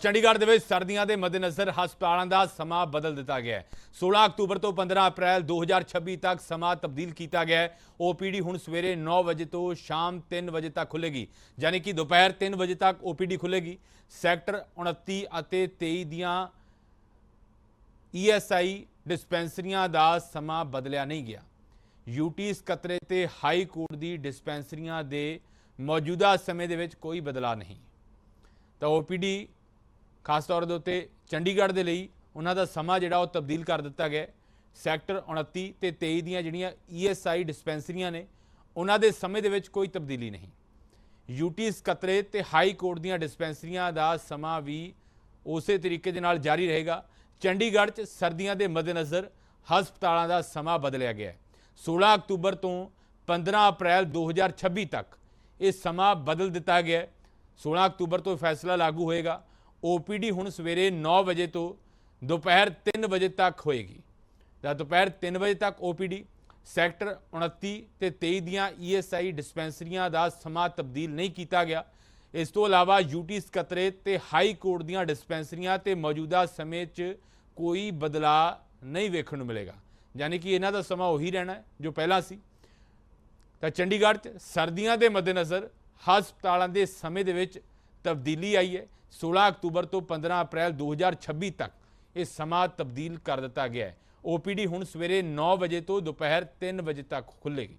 ਚੰਡੀਗੜ੍ਹ ਦੇ ਵਿੱਚ ਸਰਦੀਆਂ ਦੇ ਮੱਦੇਨਜ਼ਰ ਹਸਪਤਾਲਾਂ ਦਾ ਸਮਾਂ ਬਦਲ ਦਿੱਤਾ ਗਿਆ ਹੈ। 16 ਅਕਤੂਬਰ ਤੋਂ 15 ਅਪ੍ਰੈਲ 2026 ਤੱਕ ਸਮਾਂ ਤਬਦੀਲ ਕੀਤਾ ਗਿਆ ਹੈ। ਓਪੀਡੀ ਹੁਣ ਸਵੇਰੇ 9 ਵਜੇ ਤੋਂ ਸ਼ਾਮ 3 ਵਜੇ ਤੱਕ ਖੁੱਲੇਗੀ ਯਾਨੀ ਕਿ ਦੁਪਹਿਰ 3 ਵਜੇ ਤੱਕ ਓਪੀਡੀ ਖੁੱਲੇਗੀ ਸੈਕਟਰ 29 ਅਤੇ 23 ਦੀਆਂ ਈਐਸਆਈ ਡਿਸਪੈਂਸਰੀਆਂ ਦਾ ਸਮਾਂ ਬਦਲਿਆ ਨਹੀਂ ਗਿਆ। ਯੂਟੀ ਸਕੱਤਰੇ ਤੇ ਹਾਈ ਕੋਰਟ ਦੀ ਡਿਸਪੈਂਸਰੀਆਂ ਦੇ ਮੌਜੂਦਾ ਸਮੇਂ ਦੇ ਵਿੱਚ ਕੋਈ ਬਦਲਾਅ ਨਹੀਂ। ਤਾਂ ਓਪੀਡੀ ਖਾਸ ਤੌਰ ਦੇ ਉੱਤੇ ਚੰਡੀਗੜ੍ਹ ਦੇ ਲਈ ਉਹਨਾਂ ਦਾ ਸਮਾਂ ਜਿਹੜਾ ਉਹ ਤਬਦੀਲ ਕਰ ਦਿੱਤਾ ਗਿਆ ਸੈਕਟਰ 29 ਤੇ 23 ਦੀਆਂ ਜਿਹੜੀਆਂ ਈਐਸਆਈ ਡਿਸਪੈਂਸਰੀਆਂ ਨੇ, ਉਹਨਾਂ ਦੇ ਸਮੇਂ ਦੇ ਵਿੱਚ ਕੋਈ ਤਬਦੀਲੀ ਨਹੀਂ। ਯੂਟੀ ਸਕੱਤਰੇ ਤੇ ਹਾਈ ਕੋਰਟ ਦੀਆਂ ਡਿਸਪੈਂਸਰੀਆਂ ਦਾ ਸਮਾਂ ਵੀ ਉਸੇ ਤਰੀਕੇ ਦੇ ਨਾਲ ਜਾਰੀ ਰਹੇਗਾ। ਚੰਡੀਗੜ੍ਹ 'ਚ ਸਰਦੀਆਂ ਦੇ ਮੱਦੇਨਜ਼ਰ ਹਸਪਤਾਲਾਂ ਦਾ ਸਮਾਂ ਬਦਲਿਆ ਗਿਆ ਹੈ। 16 ਅਕਤੂਬਰ ਤੋਂ 15 ਅਪ੍ਰੈਲ 2026 ਤੱਕ ਇਹ ਸਮਾਂ ਬਦਲ ਦਿੱਤਾ ਗਿਆ ਹੈ। 16 ਅਕਤੂਬਰ ਤੋਂ ਇਹ ਫੈਸਲਾ ਲਾਗੂ ਹੋਏਗਾ। ਓਪੀਡੀ ਹੁਣ ਸਵੇਰੇ 9 ਵਜੇ ਤੋਂ ਦੁਪਹਿਰ 3 ਵਜੇ ਤੱਕ ਹੋਏਗੀ। ਤਾਂ ਦੁਪਹਿਰ 3 ਵਜੇ ਤੱਕ ਓਪੀਡੀ, ਸੈਕਟਰ 29 ਤੇ 23 ਦੀਆਂ ਈਐਸਆਈ ਡਿਸਪੈਂਸਰੀਆਂ ਦਾ ਸਮਾਂ ਤਬਦੀਲ ਨਹੀਂ ਕੀਤਾ ਗਿਆ। ਇਸ ਤੋਂ ਇਲਾਵਾ ਯੂਟੀ ਸਕੱਤਰੇ ਤੇ ਹਾਈ ਕੋਰਟ ਦੀਆਂ ਡਿਸਪੈਂਸਰੀਆਂ ਤੇ ਮੌਜੂਦਾ ਸਮੇਂ 'ਚ ਕੋਈ ਬਦਲਾਅ ਨਹੀਂ ਵੇਖਣ ਨੂੰ ਮਿਲੇਗਾ। ਯਾਨੀ ਕਿ ਇਹਨਾਂ ਦਾ ਸਮਾਂ ਉਹੀ ਰਹਿਣਾ ਜੋ ਪਹਿਲਾਂ ਸੀ। ਤਾਂ ਚੰਡੀਗੜ੍ਹ 'ਚ ਸਰਦੀਆਂ ਦੇ ਮੱਦੇਨਜ਼ਰ ਹਸਪਤਾਲਾਂ ਦੇ ਸਮੇਂ ਦੇ ਵਿੱਚ ਤਬਦੀਲੀ ਆਈ ਹੈ। 16 ਅਕਤੂਬਰ ਤੋਂ 15 ਅਪ੍ਰੈਲ 2026 ਤੱਕ ਇਹ ਸਮਾਂ ਤਬਦੀਲ ਕਰ ਦਿੱਤਾ ਗਿਆ ਹੈ। ਓਪੀਡੀ ਹੁਣ ਸਵੇਰੇ 9 ਵਜੇ ਤੋਂ ਦੁਪਹਿਰ 3 ਵਜੇ ਤੱਕ ਖੁੱਲੇਗੀ